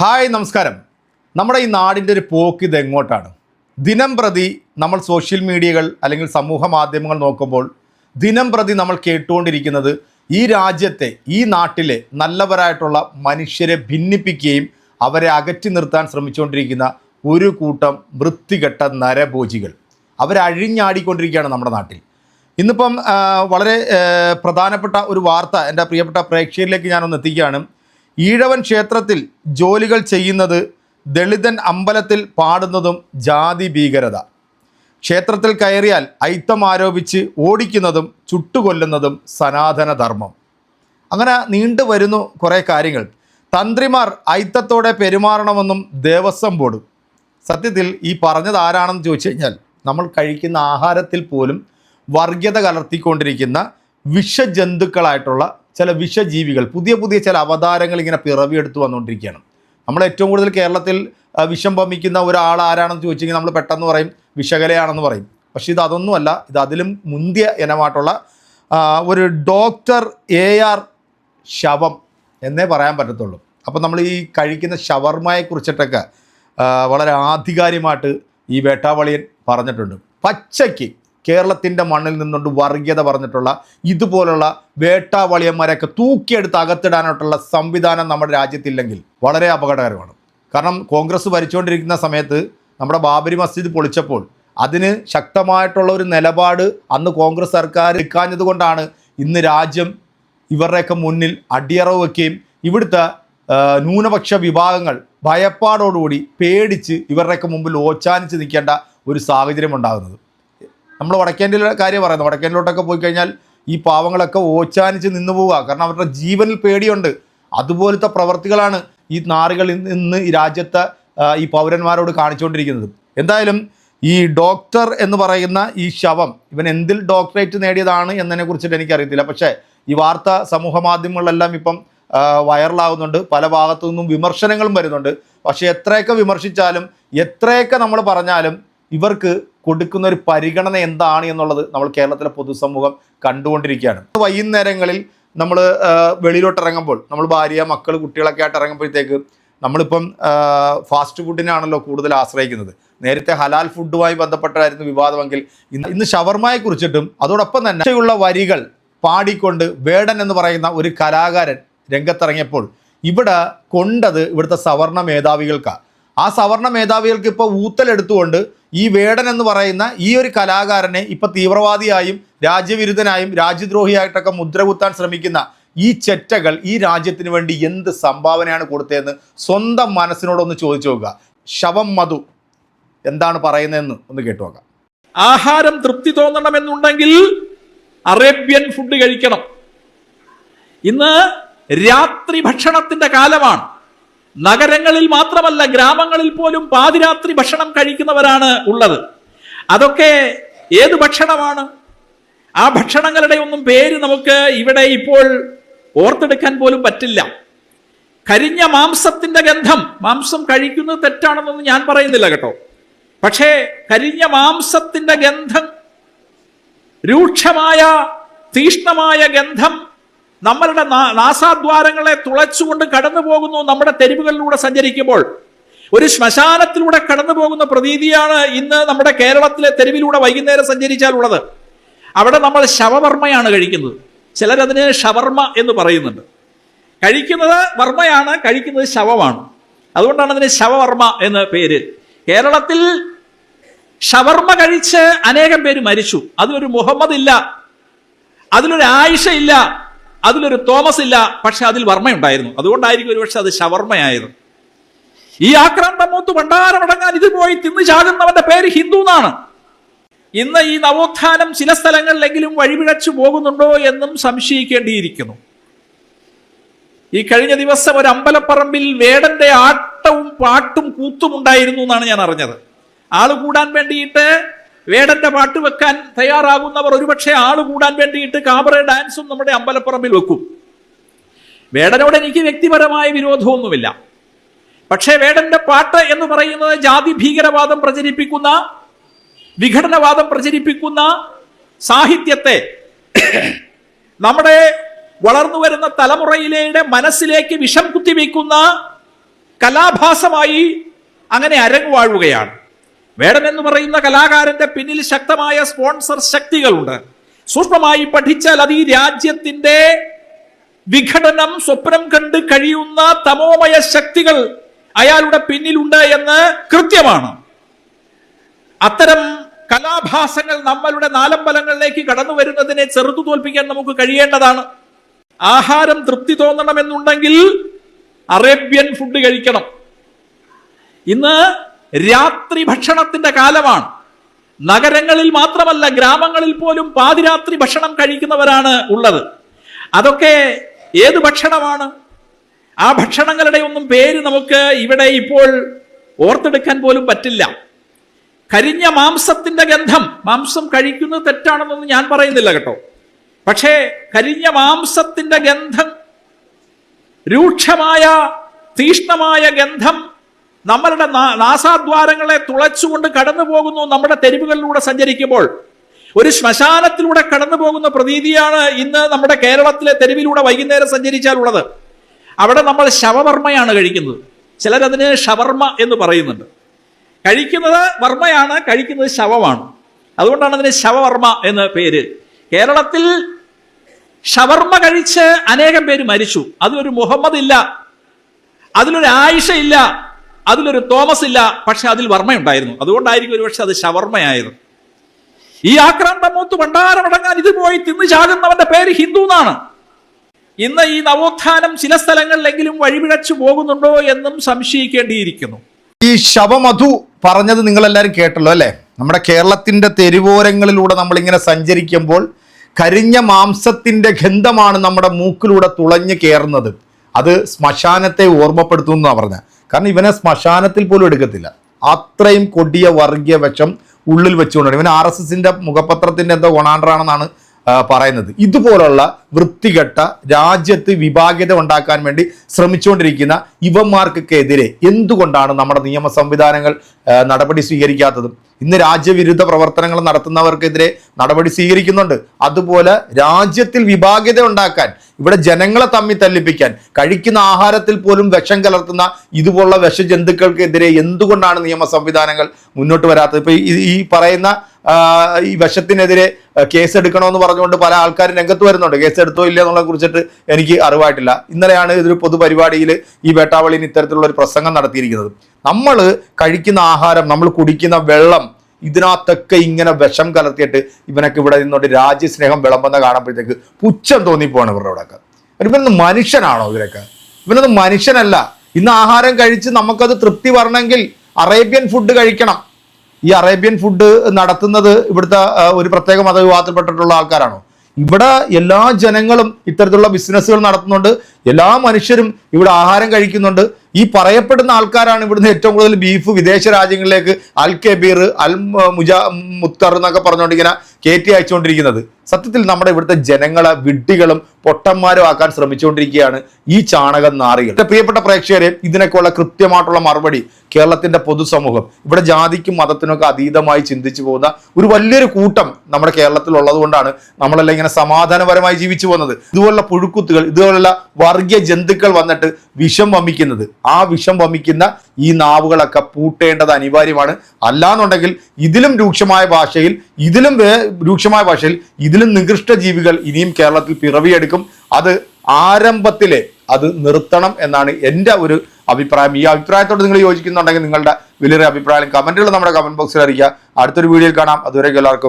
Hi നമസ്കാരം. നമ്മുടെ ഈ നാടിന്റെ ഒരു പോക്ക് ഇത് എങ്ങോട്ടാണ് ദിനം പ്രതി നമ്മൾ സോഷ്യൽ മീഡിയകൾ അല്ലെങ്കിൽ സമൂഹ മാധ്യമങ്ങൾ നോക്കുമ്പോൾ ദിനം പ്രതി നമ്മൾ കേട്ടുകൊണ്ടിരിക്കുന്നത് ഈ രാജ്യത്തെ ഈ നാട്ടിലെ നല്ലവരായിട്ടുള്ള മനുഷ്യരെ ഭിന്നിപ്പിക്കുകയും അവരെ അകറ്റി നിർത്താൻ ശ്രമിച്ചുകൊണ്ടിരിക്കുന്ന ഒരു കൂട്ടം വൃത്തികെട്ട നരഭോജികൾ. അവരഴിഞ്ഞാടിക്കൊണ്ടിരിക്കുകയാണ് നമ്മുടെ നാട്ടിൽ. ഇന്നിപ്പം വളരെ പ്രധാനപ്പെട്ട ഒരു വാർത്ത എന്റെ പ്രിയപ്പെട്ട പ്രേക്ഷകരിലേക്ക് ഞാനൊന്ന് എത്തിക്കുകയാണ്. ഈഴവൻ ക്ഷേത്രത്തിൽ ജോലികൾ ചെയ്യുന്നത് ദളിതൻ അമ്പലത്തിൽ പാടുന്നതും ജാതി ഭീകരത. ക്ഷേത്രത്തിൽ കയറിയാൽ ഐത്തം ആരോപിച്ച് ഓടിക്കുന്നതും ചുട്ടുകൊല്ലുന്നതും സനാതന ധർമ്മം അങ്ങനെ നീണ്ടു വരുന്നു കുറേ കാര്യങ്ങൾ. തന്ത്രിമാർ ഐത്തത്തോടെ പെരുമാറണമെന്നും ദേവസ്വം ബോർഡ്. സത്യത്തിൽ ഈ പറഞ്ഞത് ആരാണെന്ന് ചോദിച്ചു കഴിഞ്ഞാൽ നമ്മൾ കഴിക്കുന്ന ആഹാരത്തിൽ പോലും വർഗ്യത കലർത്തിക്കൊണ്ടിരിക്കുന്ന വിഷജന്തുക്കളായിട്ടുള്ള ചില വിഷജീവികൾ പുതിയ പുതിയ ചില അവതാരങ്ങൾ ഇങ്ങനെ പിറവിയെടുത്ത് വന്നുകൊണ്ടിരിക്കുകയാണ്. നമ്മൾ ഏറ്റവും കൂടുതൽ കേരളത്തിൽ വിഷം ഭമിക്കുന്ന ഒരാൾ ആരാണെന്ന് ചോദിച്ചെങ്കിൽ നമ്മൾ പെട്ടെന്ന് പറയും വിഷകലയാണെന്ന് പറയും. പക്ഷേ ഇത് അതൊന്നുമല്ല ഇത് അതിലും മുന്തിയ ഇനമായിട്ടുള്ള ഒരു ഡോക്ടർ എ ആർ ശവം എന്നേ പറയാൻ പറ്റത്തുള്ളൂ. അപ്പോൾ നമ്മൾ ഈ കഴിക്കുന്ന ഷവർമയെ കുറിച്ചിട്ടൊക്കെ വളരെ ആധികാരികമായിട്ട് ഈ വേട്ടാവളിയൻ പറഞ്ഞിട്ടുണ്ട്. പച്ചയ്ക്ക് കേരളത്തിന്റെ മണ്ണിൽ നിന്നുകൊണ്ട് വർഗീയത പറഞ്ഞിട്ടുള്ള ഇതുപോലുള്ള വേട്ടാവളിയന്മാരെയൊക്കെ തൂക്കിയെടുത്ത് അകത്തിടാനായിട്ടുള്ള സംവിധാനം നമ്മുടെ രാജ്യത്തില്ലെങ്കിൽ വളരെ അപകടകരമാണ്. കാരണം കോൺഗ്രസ് ഭരിച്ചുകൊണ്ടിരിക്കുന്ന സമയത്ത് നമ്മുടെ ബാബരി മസ്ജിദ് പൊളിച്ചപ്പോൾ അതിന് ശക്തമായിട്ടുള്ള ഒരു നിലപാട് അന്ന് കോൺഗ്രസ് സർക്കാർ എടുക്കാഞ്ഞതുകൊണ്ടാണ് ഇന്ന് രാജ്യം ഇവരുടെയൊക്കെ മുന്നിൽ അടിയറവ് വയ്ക്കുകയും ഇവിടുത്തെ ന്യൂനപക്ഷ വിഭാഗങ്ങൾ ഭയപ്പാടോടുകൂടി പേടിച്ച് ഇവരുടെയൊക്കെ മുമ്പിൽ ഓച്ചാനിച്ച് നിൽക്കേണ്ട ഒരു സാഹചര്യം ഉണ്ടാകുന്നത്. നമ്മൾ വടക്കേന്റെ കാര്യം പറയുന്നത് വടക്കേണ്ടിലോട്ടൊക്കെ പോയി കഴിഞ്ഞാൽ ഈ പാവങ്ങളൊക്കെ ഓച്ചാനിച്ച് നിന്ന് പോവുക. കാരണം അവരുടെ ജീവനിൽ പേടിയുണ്ട്. അതുപോലത്തെ പ്രവർത്തികളാണ് ഈ നാറുകൾ ഇന്ന് ഈ രാജ്യത്തെ ഈ പൗരന്മാരോട് കാണിച്ചുകൊണ്ടിരിക്കുന്നത്. എന്തായാലും ഈ ഡോക്ടർ എന്ന് പറയുന്ന ഈ ശവം ഇവൻ എന്തിൽ ഡോക്ടറേറ്റ് നേടിയതാണ് എന്നതിനെ കുറിച്ചിട്ട് എനിക്കറിയത്തില്ല. പക്ഷേ ഈ വാർത്ത സമൂഹ മാധ്യമങ്ങളിലെല്ലാം ഇപ്പം വൈറലാകുന്നുണ്ട് പല ഭാഗത്തു നിന്നും വിമർശനങ്ങളും വരുന്നുണ്ട്. പക്ഷേ എത്രയൊക്കെ വിമർശിച്ചാലും എത്രയൊക്കെ നമ്മൾ പറഞ്ഞാലും ഇവർക്ക് കൊടുക്കുന്ന ഒരു പരിഗണന എന്താണ് എന്നുള്ളത് നമ്മൾ കേരളത്തിലെ പൊതുസമൂഹം കണ്ടുകൊണ്ടിരിക്കുകയാണ്. വൈകുന്നേരങ്ങളിൽ നമ്മൾ വെളിയിലോട്ട് ഇറങ്ങുമ്പോൾ നമ്മൾ ഭാര്യ മക്കൾ കുട്ടികളൊക്കെ ആയിട്ട് ഇറങ്ങുമ്പോഴത്തേക്ക് നമ്മളിപ്പം ഫാസ്റ്റ് ഫുഡിനാണല്ലോ കൂടുതൽ ആശ്രയിക്കുന്നത്. നേരത്തെ ഹലാൽ ഫുഡുമായി ബന്ധപ്പെട്ടായിരുന്നു വിവാദമെങ്കിൽ ഇന്ന് ഇന്ന് ഷവർമയെ കുറിച്ചിട്ടും അതോടൊപ്പം തന്നെ ഉള്ള വരികൾ പാടിക്കൊണ്ട് വേടൻ എന്ന് പറയുന്ന ഒരു കലാകാരൻ രംഗത്തിറങ്ങിയപ്പോൾ ഇവിടെ കൊണ്ടത് ഇവിടുത്തെ സവർണ മേധാവികൾക്കാണ് ആ സവർണ മേധാവികൾക്ക് ഇപ്പോൾ ഊത്തലെടുത്തുകൊണ്ട് ഈ വേടൻ എന്ന് പറയുന്ന ഈ ഒരു കലാകാരനെ ഇപ്പോൾ തീവ്രവാദിയായും രാജ്യവിരുദ്ധനായും രാജ്യദ്രോഹിയായിട്ടൊക്കെ മുദ്ര കുത്താൻ ശ്രമിക്കുന്ന ഈ ചെറ്റകൾ ഈ രാജ്യത്തിന് വേണ്ടി എന്ത് സംഭാവനയാണ് കൊടുത്തതെന്ന് സ്വന്തം മനസ്സിനോടൊന്ന് ചോദിച്ചു നോക്കുക. ശവം മധു. എന്താണ് പറയുന്നതെന്ന് ഒന്ന് കേട്ടു നോക്കാം. ആഹാരം തൃപ്തി തോന്നണമെന്നുണ്ടെങ്കിൽ അറേബ്യൻ ഫുഡ് കഴിക്കണം. ഇന്ന് രാത്രി ഭക്ഷണത്തിന്റെ കാലമാണ്. നഗരങ്ങളിൽ മാത്രമല്ല ഗ്രാമങ്ങളിൽ പോലും പാതിരാത്രി ഭക്ഷണം കഴിക്കുന്നവരാണ് ഉള്ളത്. അതൊക്കെ ഏത് ഭക്ഷണമാണ്? ആ ഭക്ഷണങ്ങളുടെ ഒന്നും പേര് നമുക്ക് ഇവിടെ ഇപ്പോൾ ഓർത്തെടുക്കാൻ പോലും പറ്റില്ല. കരിഞ്ഞ മാംസത്തിന്റെ ഗന്ധം. മാംസം കഴിക്കുന്നത് തെറ്റാണെന്നൊന്നും ഞാൻ പറയുന്നില്ല കേട്ടോ. പക്ഷേ കരിഞ്ഞ മാംസത്തിന്റെ ഗന്ധം രൂക്ഷമായ തീഷ്ണമായ ഗന്ധം നമ്മളുടെ നാസാദ്വാരങ്ങളെ തുളച്ചുകൊണ്ട് കടന്നു പോകുന്നു നമ്മുടെ തെരുവുകളിലൂടെ സഞ്ചരിക്കുമ്പോൾ. ഒരു ശ്മശാനത്തിലൂടെ കടന്നു പോകുന്ന പ്രതീതിയാണ് ഇന്ന് നമ്മുടെ കേരളത്തിലെ തെരുവിലൂടെ വൈകുന്നേരം സഞ്ചരിച്ചാൽ ഉള്ളത് അവിടെ നമ്മൾ ശവവർമ്മയാണ് കഴിക്കുന്നത്. ചിലരതിന് ഷവർമ്മ എന്ന് പറയുന്നുണ്ട്. കഴിക്കുന്നത് വർമ്മയാണ് കഴിക്കുന്നത് ശവമാണ്. അതുകൊണ്ടാണ് അതിന് ശവവർമ്മ എന്ന പേര്. കേരളത്തിൽ ഷവർമ്മ കഴിച്ച് അനേകം പേര് മരിച്ചു. അതിലൊരു മുഹമ്മദ് ഇല്ല അതിലൊരു ആയിഷ ഇല്ല അതിലൊരു തോമസ് ഇല്ല പക്ഷെ അതിൽ വർമ്മയുണ്ടായിരുന്നു. അതുകൊണ്ടായിരിക്കും ഒരുപക്ഷെ അത് ശവർമ്മയായത്. ഈ ആക്രാന്ത മൂത്ത് ഭണ്ഡാരമടങ്ങാൻ ഇത് പോയി തിന്നു ചാകുന്നവന്റെ പേര് ഹിന്ദു എന്നാണ്. ഇന്ന് ഈ നവോത്ഥാനം ചില സ്ഥലങ്ങളിലെങ്കിലും വഴിപിഴച്ചു പോകുന്നുണ്ടോ എന്നും സംശയിക്കേണ്ടിയിരിക്കുന്നു. ഈ കഴിഞ്ഞ ദിവസം ഒരു അമ്പലപ്പറമ്പിൽ വേടന്റെ ആട്ടവും പാട്ടും കൂത്തും ഉണ്ടായിരുന്നു എന്നാണ് ഞാൻ അറിഞ്ഞത്. ആൾ കൂടാൻ വേണ്ടിയിട്ട് വേടന്റെ പാട്ട് വെക്കാൻ തയ്യാറാകുന്നവർ ഒരുപക്ഷെ ആൾ കൂടാൻ വേണ്ടിയിട്ട് കാബറ ഡാൻസും നമ്മുടെ അമ്പലപ്പുറമ്പിൽ വെക്കും. വേടനോട് എനിക്ക് വ്യക്തിപരമായ വിരോധമൊന്നുമില്ല. പക്ഷേ വേടന്റെ പാട്ട് എന്ന് പറയുന്നത് ജാതി ഭീകരവാദം പ്രചരിപ്പിക്കുന്ന വിഘടനവാദം പ്രചരിപ്പിക്കുന്ന സാഹിത്യത്തെ നമ്മുടെ വളർന്നു വരുന്ന തലമുറയിലെ മനസ്സിലേക്ക് വിഷം കുത്തിവെക്കുന്ന കലാഭാസമായി അങ്ങനെ അരങ്ങുവാഴുകയാണ്. വേടൻ എന്ന് പറയുന്ന കലാകാരന്റെ പിന്നിൽ ശക്തമായ സ്പോൺസർ ശക്തികളുണ്ട്. സൂക്ഷ്മമായി പഠിച്ചാൽ അത് ഈ രാജ്യത്തിന്റെ വിഘടനം സ്വപ്നം കണ്ട് കഴിയുന്ന തമോമയ ശക്തികൾ അയാളുടെ പിന്നിലുണ്ട് എന്ന് കൃത്യമാണ്. അത്തരം കലാഭാസങ്ങൾ നമ്മളുടെ നാലമ്പലങ്ങളിലേക്ക് കടന്നു വരുന്നതിനെ ചെറുതു തോൽപ്പിക്കാൻ നമുക്ക് കഴിയേണ്ടതാണ്. ആഹാരം തൃപ്തി തോന്നണമെന്നുണ്ടെങ്കിൽ അറേബ്യൻ ഫുഡ് കഴിക്കണം. ഇന്ന് രാത്രി ഭക്ഷണത്തിന്റെ കാലമാണ്. നഗരങ്ങളിൽ മാത്രമല്ല ഗ്രാമങ്ങളിൽ പോലും പാതിരാത്രി ഭക്ഷണം കഴിക്കുന്നവരാണ് ഉള്ളത്. അതൊക്കെ ഏത് ഭക്ഷണമാണ്? ആ ഭക്ഷണങ്ങളുടെ ഒന്നും പേര് നമുക്ക് ഇവിടെ ഇപ്പോൾ ഓർത്തെടുക്കാൻ പോലും പറ്റില്ല. കരിഞ്ഞ മാംസത്തിന്റെ ഗന്ധം മാംസം കഴിക്കുന്നത് തെറ്റാണെന്നൊന്നും ഞാൻ പറയുന്നില്ല കേട്ടോ. പക്ഷേ കരിഞ്ഞ മാംസത്തിന്റെ ഗന്ധം രൂക്ഷമായ തീഷ്ണമായ ഗന്ധം നമ്മളുടെ നാസാദ്വാരങ്ങളെ തുളച്ചുകൊണ്ട് കടന്നു പോകുന്നു നമ്മുടെ തെരുവുകളിലൂടെ സഞ്ചരിക്കുമ്പോൾ. ഒരു ശ്മശാനത്തിലൂടെ കടന്നു പോകുന്ന പ്രതീതിയാണ് ഇന്ന് നമ്മുടെ കേരളത്തിലെ തെരുവിലൂടെ വൈകുന്നേരം സഞ്ചരിച്ചാലുള്ളത്. അവിടെ നമ്മൾ ശവവർമ്മയാണ് കഴിക്കുന്നത്. ചിലരതിന് ഷവർമ്മ എന്ന് പറയുന്നുണ്ട്. കഴിക്കുന്നത് വർമ്മയാണ് കഴിക്കുന്നത് ശവമാണ്. അതുകൊണ്ടാണ് അതിന് ശവവർമ്മ എന്ന പേര്. കേരളത്തിൽ ഷവർമ്മ കഴിച്ച് അനേകം പേര് മരിച്ചു. അതിലൊരു മുഹമ്മദ് ഇല്ല അതിലൊരു ആയിഷ ഇല്ല അതിലൊരു തോമസ് ഇല്ല പക്ഷെ അതിൽ വർമ്മയുണ്ടായിരുന്നു. അതുകൊണ്ടായിരിക്കും ഒരുപക്ഷെ അത് ശവർമ്മയായത്. ഈ ആക്രാന്തം മൂത്ത് ഭണ്ഡാരമടങ്ങാൻ ഇത് പോയി തിന്നു ചാകുന്നവന്റെ പേര് ഹിന്ദു എന്നാണ്. ഇന്ന് ഈ നവോത്ഥാനം ചില സ്ഥലങ്ങളിലെങ്കിലും വഴിപിഴച്ചു പോകുന്നുണ്ടോ എന്നും സംശയിക്കേണ്ടിയിരിക്കുന്നു. ഈ ശവമധു പറഞ്ഞത് നിങ്ങളെല്ലാവരും കേട്ടല്ലോ അല്ലേ? നമ്മുടെ കേരളത്തിന്റെ തെരുവോരങ്ങളിലൂടെ നമ്മളിങ്ങനെ സഞ്ചരിക്കുമ്പോൾ കരിഞ്ഞ മാംസത്തിന്റെ ഗന്ധമാണ് നമ്മുടെ മൂക്കിലൂടെ തുളഞ്ഞു കയറുന്നത് അത് ശ്മശാനത്തെ ഓർമ്മപ്പെടുത്തുന്നു പറഞ്ഞത്. കാരണം ഇവനെ ശ്മശാനത്തിൽ പോലും എടുക്കത്തില്ല. അത്രയും കൊടിയ വർഗീയ വശം ഉള്ളിൽ വെച്ചുകൊണ്ടാണ്. ഇവൻ ആർ എസ് എസിന്റെ മുഖപത്രത്തിന്റെ എന്തോ കൊണാണ്ടറാണെന്നാണ് ആ, പറയുന്നത്. ഇതുപോലുള്ള വൃത്തികെട്ട രാജ്യത്ത് വിഭാഗ്യത ഉണ്ടാക്കാൻ വേണ്ടി ശ്രമിച്ചുകൊണ്ടിരിക്കുന്ന ഇവന്മാർക്കൊക്കെതിരെ എന്തുകൊണ്ടാണ് നമ്മുടെ നിയമ സംവിധാനങ്ങൾ നടപടി സ്വീകരിക്കാത്തത്? ഇന്ന് രാജ്യവിരുദ്ധ പ്രവർത്തനങ്ങൾ നടത്തുന്നവർക്കെതിരെ നടപടി സ്വീകരിക്കുന്നുണ്ട്. അതുപോലെ രാജ്യത്തിൽ വിഭാഗ്യത ഉണ്ടാക്കാൻ ഇവിടെ ജനങ്ങളെ തമ്മിൽ തല്ലിപ്പിക്കാൻ കഴിക്കുന്ന ആഹാരത്തിൽ പോലും വിഷം കലർത്തുന്ന ഇതുപോലുള്ള വിഷജന്തുക്കൾക്കെതിരെ എന്തുകൊണ്ടാണ് നിയമ സംവിധാനങ്ങൾ മുന്നോട്ട് വരാത്തത്? ഇപ്പൊ ഈ- പറയുന്ന ഈ വിഷത്തിനെതിരെ കേസെടുക്കണമെന്ന് പറഞ്ഞുകൊണ്ട് പല ആൾക്കാരും രംഗത്ത് വരുന്നുണ്ട്. കേസ് എടുത്തോ ഇല്ല എന്നുള്ളതിനെ കുറിച്ചിട്ട് എനിക്ക് അറിവായിട്ടില്ല. ഇന്നലെയാണ് ഇതൊരു പൊതുപരിപാടിയിൽ ഈ വേട്ടാവളിന് ഇത്തരത്തിലുള്ള ഒരു പ്രസംഗം നടത്തിയിരിക്കുന്നത്. നമ്മൾ കഴിക്കുന്ന ആഹാരം നമ്മൾ കുടിക്കുന്ന വെള്ളം ഇതിനകത്തൊക്കെ ഇങ്ങനെ വിഷം കലർത്തിയിട്ട് ഇവനൊക്കെ ഇവിടെ നിന്നുകൊണ്ട് രാജ്യസ്നേഹം വിളമ്പെന്ന് കാണുമ്പോഴത്തേക്ക് പുച്ഛം തോന്നിപ്പോവാണ് ഇവരുടെ ഇവിടെയൊക്കെ ഇവനൊന്ന് മനുഷ്യനാണോ ഇവരൊക്കെ? ഇവനൊന്നും മനുഷ്യനല്ല. ഇന്ന് ആഹാരം കഴിച്ച് നമുക്കത് തൃപ്തി വരണമെങ്കിൽ അറേബ്യൻ ഫുഡ് കഴിക്കണം. ഈ അറേബ്യൻ ഫുഡ് നടത്തുന്നത് ഇവിടുത്തെ ഒരു പ്രത്യേക മതവിഭാഗത്തിൽപ്പെട്ടിട്ടുള്ള ആൾക്കാരാണോ? ഇവിടെ എല്ലാ ജനങ്ങളും ഇത്തരത്തിലുള്ള ബിസിനസ്സുകൾ നടത്തുന്നുണ്ട്. എല്ലാ മനുഷ്യരും ഇവിടെ ആഹാരം കഴിക്കുന്നുണ്ട്. ഈ പറയപ്പെടുന്ന ആൾക്കാരാണ് ഇവിടുന്ന് ഏറ്റവും കൂടുതൽ ബീഫ് വിദേശ രാജ്യങ്ങളിലേക്ക് അൽ കെബീർ അൽ മുജ മുത്തർ എന്നൊക്കെ പറഞ്ഞുകൊണ്ട് ഇങ്ങനെ കയറ്റി അയച്ചുകൊണ്ടിരിക്കുന്നത്. സത്യത്തിൽ നമ്മുടെ ഇവിടുത്തെ ജനങ്ങളെ വിഡ്ഢികളും പൊട്ടന്മാരും ആക്കാൻ ശ്രമിച്ചുകൊണ്ടിരിക്കുകയാണ് ഈ ചാണകം നാറികൾ. പ്രിയപ്പെട്ട പ്രേക്ഷകരെ ഇതിനൊക്കെയുള്ള കൃത്യമായിട്ടുള്ള മറുപടി കേരളത്തിന്റെ പൊതുസമൂഹം ഇവിടെ ജാതിക്കും മതത്തിനൊക്കെ അതീതമായി ചിന്തിച്ചു പോകുന്ന ഒരു വലിയൊരു കൂട്ടം നമ്മുടെ കേരളത്തിൽ ഉള്ളതുകൊണ്ടാണ് നമ്മളെല്ലാം ഇങ്ങനെ സമാധാനപരമായി ജീവിച്ചു പോകുന്നത്. ഇതുപോലുള്ള പുഴുക്കുത്തുകൾ ഇതുപോലുള്ള വർഗീയ ജന്തുക്കൾ വന്നിട്ട് വിഷം വമിക്കുന്നത്. ആ വിഷം വമിക്കുന്ന ഈ നാവുകളൊക്കെ പൂട്ടേണ്ടത് അനിവാര്യമാണ്. അല്ലാന്നുണ്ടെങ്കിൽ ഇതിലും രൂക്ഷമായ ഭാഷയിൽ ഇതിലും രൂക്ഷമായ ഭാഷയിൽ ഇതിലും നികൃഷ്ട ജീവികൾ ഇനിയും കേരളത്തിൽ പിറവിയെടുക്കും. അത് ആരംഭത്തിലെ അത് നിർത്തണം എന്നാണ് എന്റെ ഒരു അഭിപ്രായം. ഈ അഭിപ്രായത്തോട് നിങ്ങൾ യോജിക്കുന്നുണ്ടെങ്കിൽ നിങ്ങളുടെ വലിയൊരു അഭിപ്രായം കമന്റുകൾ നമ്മുടെ കമന്റ് ബോക്സിൽ അറിയിക്കുക. അടുത്തൊരു വീഡിയോയിൽ കാണാം. അതുവരെ എല്ലാവർക്കും.